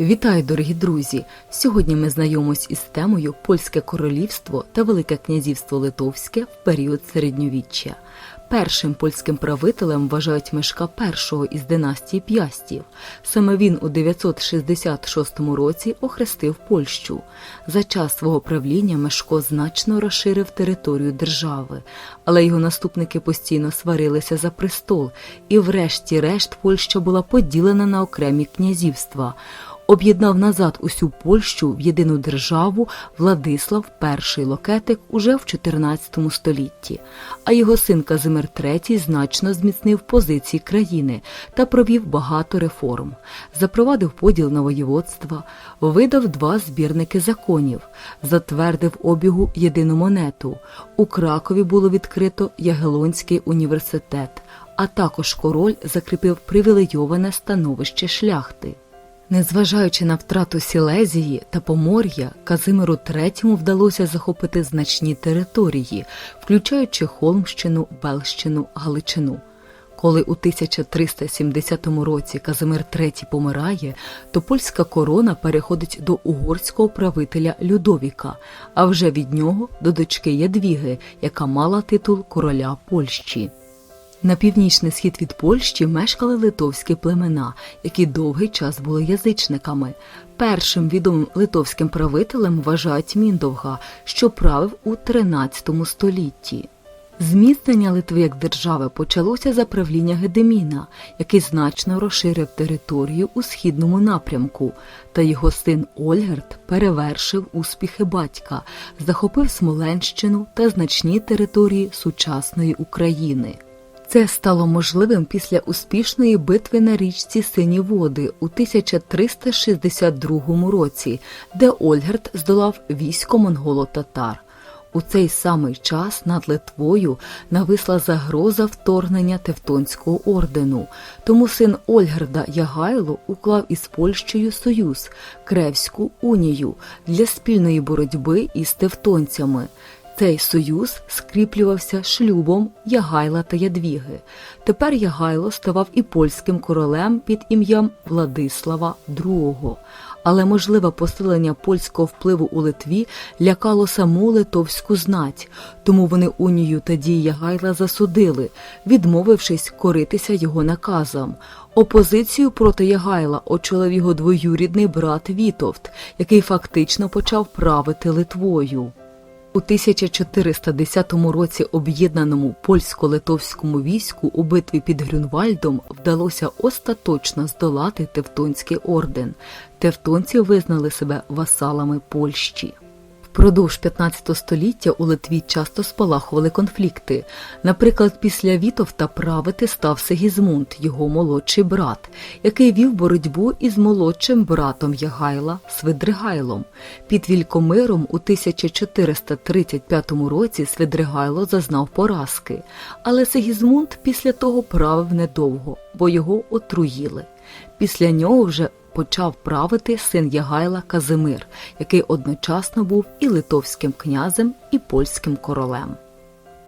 Вітаю, дорогі друзі! Сьогодні ми знайомимось із темою Польське королівство та Велике князівство Литовське в період середньовіччя. Першим польським правителем вважають Мешка І із династії П'ястів. Саме він у 966 році охрестив Польщу. За час свого правління Мешко значно розширив територію держави, але його наступники постійно сварилися за престол, і врешті-решт Польща була поділена на окремі князівства об'єднав назад усю Польщу в єдину державу Владислав І Локетик уже в 14 столітті, а його син Казимир III значно зміцнив позиції країни та провів багато реформ, запровадив поділ на воєводства, видав два збірники законів, затвердив обігу єдину монету. У Кракові було відкрито Ягелонський університет, а також король закріпив привілейоване становище шляхти. Незважаючи на втрату Сілезії та Помор'я, Казимиру III вдалося захопити значні території, включаючи Холмщину, Белщину, Галичину. Коли у 1370 році Казимир III помирає, то польська корона переходить до угорського правителя Людовіка, а вже від нього до дочки Ядвіги, яка мала титул короля Польщі. На північний схід від Польщі мешкали литовські племена, які довгий час були язичниками. Першим відомим литовським правителем вважають Міндовга, що правив у 13 столітті. Зміцнення Литви як держави почалося за правління Гедеміна, який значно розширив територію у східному напрямку, та його син Ольгерт перевершив успіхи батька, захопив Смоленщину та значні території сучасної України. Це стало можливим після успішної битви на річці Сині Води у 1362 році, де Ольгерт здолав військо монголо-татар. У цей самий час над Литвою нависла загроза вторгнення Тевтонського ордену, тому син Ольгерда Ягайло уклав із Польщею союз Кревську унію для спільної боротьби із тевтонцями. Цей союз скріплювався шлюбом Ягайла та Ядвіги. Тепер Ягайло ставав і польським королем під ім'ям Владислава II. Але можливе посилення польського впливу у Литві лякало саму литовську знать, тому вони унію та дії Ягайла засудили, відмовившись коритися його наказам. Опозицію проти Ягайла очолив його двоюрідний брат Вітовт, який фактично почав правити Литвою. У 1410 році об'єднаному польсько-литовському війську у битві під Грюнвальдом вдалося остаточно здолати Тевтонський орден. Тевтонці визнали себе васалами Польщі. Впродовж 15 століття у Литві часто спалахували конфлікти. Наприклад, після Вітовта правити став Сегізмунд, його молодший брат, який вів боротьбу із молодшим братом Ягайла Свидригайлом. Під Вількомиром у 1435 році Свидригайло зазнав поразки, але Сегізмунд після того правив недовго, бо його отруїли. Після нього вже почав правити син Ягайла Казимир, який одночасно був і литовським князем, і польським королем.